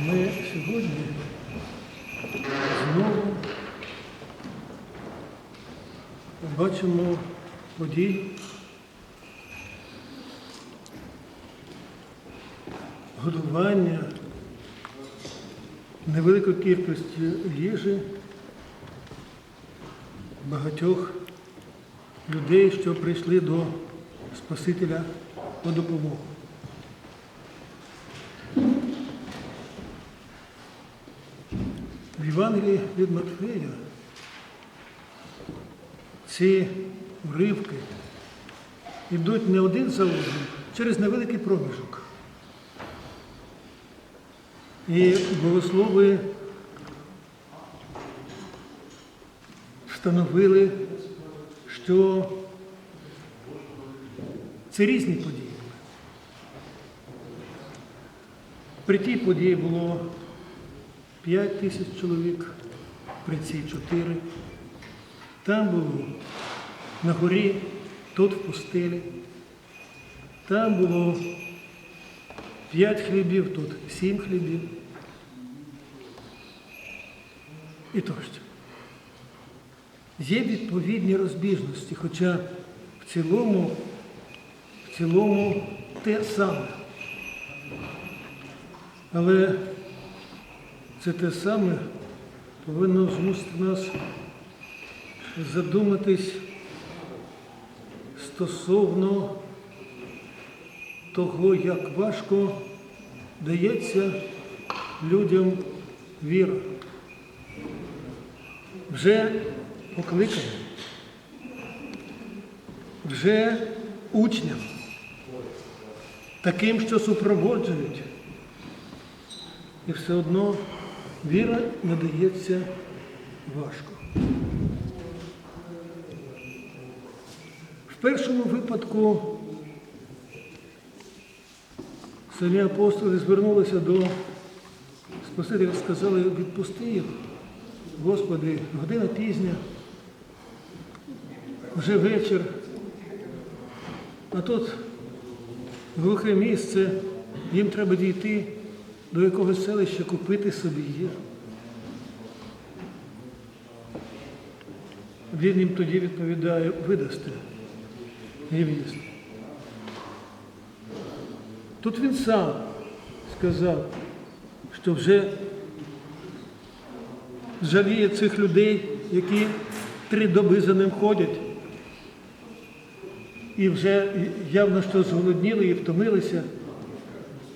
Ми сьогодні знову бачимо події годування невеликої кількості їжі багатьох людей, що прийшли до Спасителя по допомогу. В Євангелії від Матфея ці уривки йдуть не один за одним через невеликий проміжок. І богослови встановили, що це різні події. При тій події було 5 тисяч чоловік, при цій 4. Там було на горі, тут в пустелі. Там було 5 хлібів, тут 7 хлібів. І тощо. Є відповідні розбіжності, хоча в цілому, в цілому те саме. Але це те саме повинно змусити нас задуматись стосовно того, як важко дається людям віра. Вже покликані, вже учням, таким, що супроводжують. І все одно віра надається важко. В першому випадку самі апостоли звернулися до Спасителя, сказали, відпусти їх, Господи, година пізня, вже вечір, а тут глухе місце, їм треба дійти до якогось селища купити собі їжу. Він їм тоді відповідає, видасте їм їсти. Тут він сам сказав, що вже жаліє цих людей, які три доби за ним ходять, і вже явно що зголодніли і втомилися.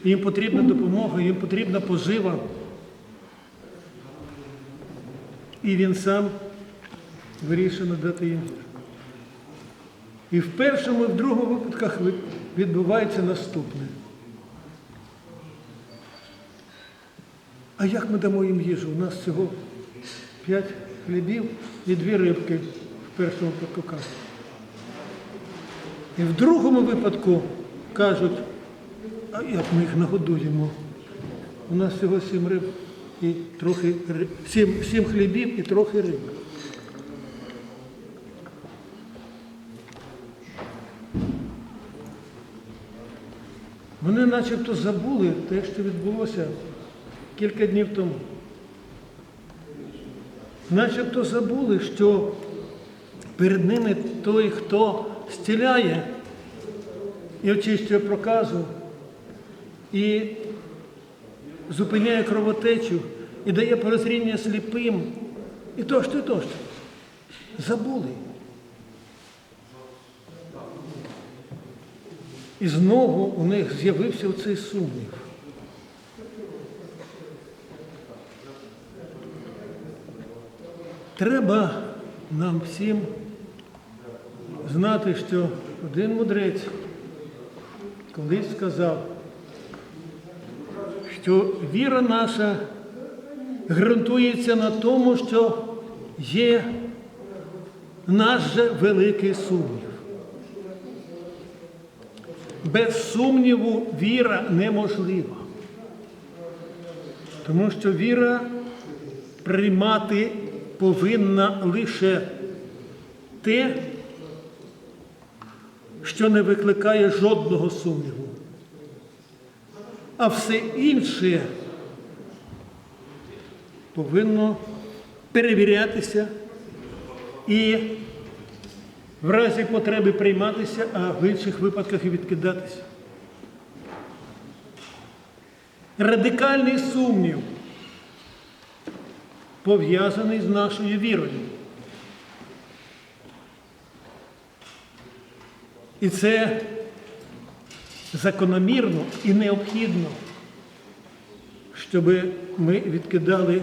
Їм потрібна допомога, їм потрібна пожива. І він сам вирішив надати їм. І в першому, і в другому випадках відбувається наступне. А як ми дамо їм їжу? У нас всього п'ять хлібів і дві рибки в першому випадку. І в другому випадку кажуть, як ми їх нагодуємо? У нас всього сім риб і трохи риб, сім, сім хлібів і трохи риб. Вони начебто забули те, що відбулося кілька днів тому. Начебто забули, що перед ними той, хто стіляє і очищує проказу, і зупиняє кровотечу, і дає прозріння сліпим, і тощо, і тощо. Забули. І знову у них з'явився оцей сумнів. Треба нам всім знати, що один мудрець колись сказав, що віра наша ґрунтується на тому, що є наш же великий сумнів. Без сумніву віра неможлива. Тому що віра приймати повинна лише те, що не викликає жодного сумніву. А все інше повинно перевірятися і в разі потреби прийматися, а в інших випадках і відкидатися. Радикальний сумнів пов'язаний з нашою вірою. І це закономірно і необхідно, щоб ми відкидали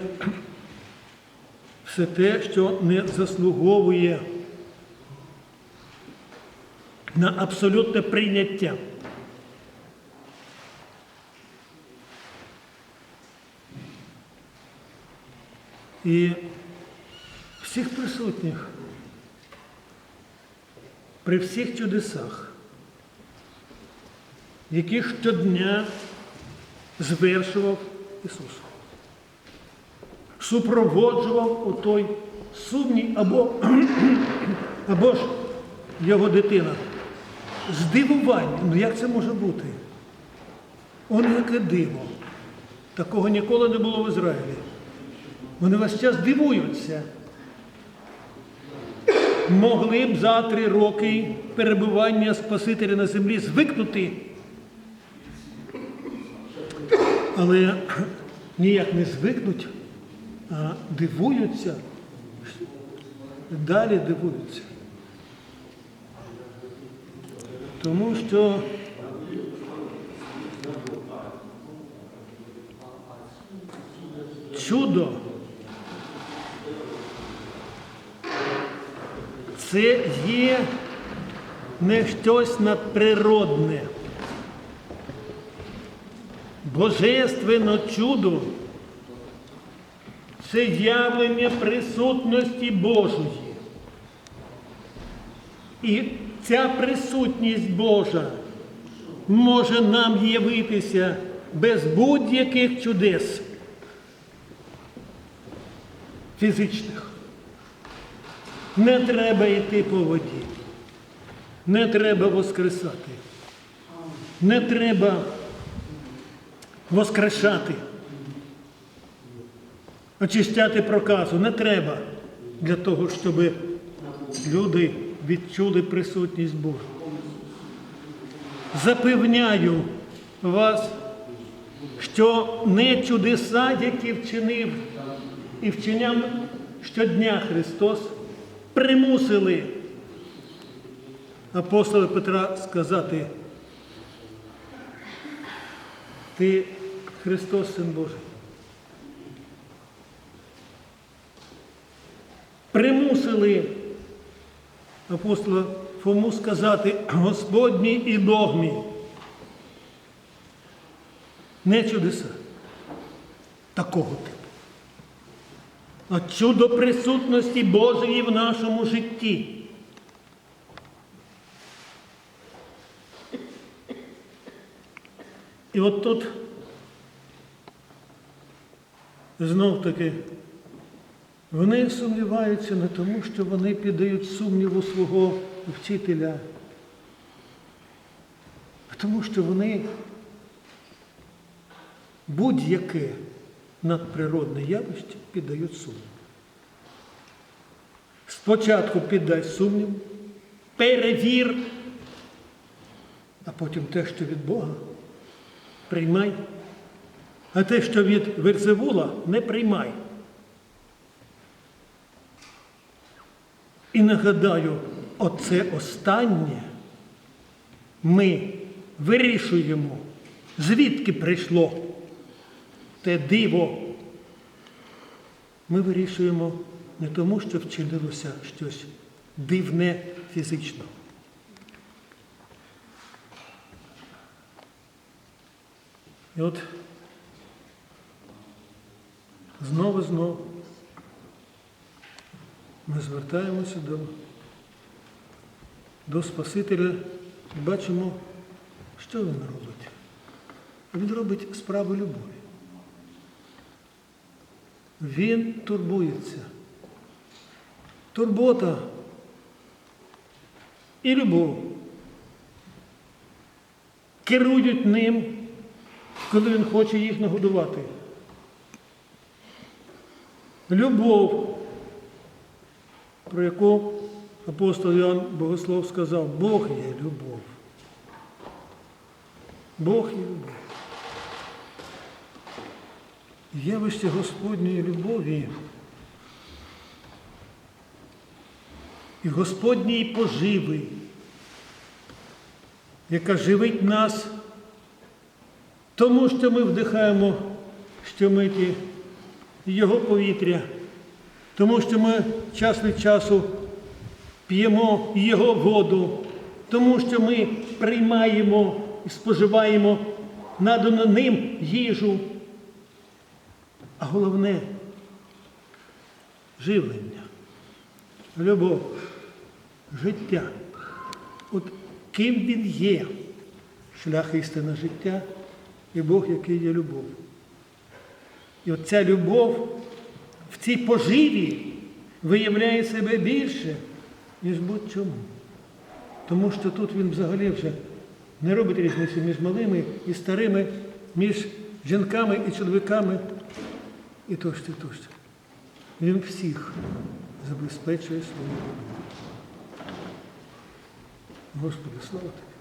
все те, що не заслуговує на абсолютне прийняття. І всіх присутніх при всіх чудесах, які щодня звершував Ісус, супроводжував у той сумній або, або ж його дитина. Здивування, ну як це може бути? Он яке диво. Такого ніколи не було в Ізраїлі. Вони весь час дивуються. Могли б за три роки перебування Спасителя на землі звикнути. Але ніяк не звикнуть, а дивуються, далі дивуються. Тому що чудо це є не щось надприродне. Божественне чудо це явлення присутності Божої. І ця присутність Божа може нам явитися без будь-яких чудес фізичних. Не треба йти по воді, не треба воскресати, не треба воскрешати, очищати проказу. Не треба для того, щоб люди відчули присутність Божу. Запевняю вас, що не чудеса, які вчинив і вчиняв щодня Христос, примусили апостола Петра сказати, ти Христос, Син Божий. Примусили апостола Фому сказати Господь і Бог мій. Не чудеса такого типу. А чудо присутності Божої в нашому житті. І от тут знов таки вони сумніваються не тому, що вони піддають сумніву свого вчителя, а тому, що вони будь-яке надприродне явище піддають сумніву. Спочатку піддай сумнів, перевір, а потім те, що від Бога, приймай. А те, що від Верзевула, не приймай. І нагадаю, оце останнє ми вирішуємо, звідки прийшло те диво. Ми вирішуємо не тому, що вчинилося щось дивне фізично. І от знову знову ми звертаємося до, до Спасителя і бачимо, що він робить. Він робить справу любові. Він турбується. Турбота і любов керують ним, коли він хоче їх нагодувати. Любов, про яку апостол Іоанн Богослов сказав, Бог є любов. Бог є любов. Явище Господньої любові і Господньої поживи, яка живить нас, тому що ми вдихаємо щомиті Його повітря, тому що ми час від часу п'ємо Його воду, тому що ми приймаємо і споживаємо надану ним їжу. А головне живлення, любов, життя. От ким він є, шлях істина життя і Бог, який є любов. І от ця любов в цій поживі виявляє себе більше, ніж будь-чому. Тому що тут він взагалі вже не робить різниці між малими і старими, між жінками і чоловіками і тощо, і тощо. Він всіх забезпечує свою любов. Господи, слава тобі.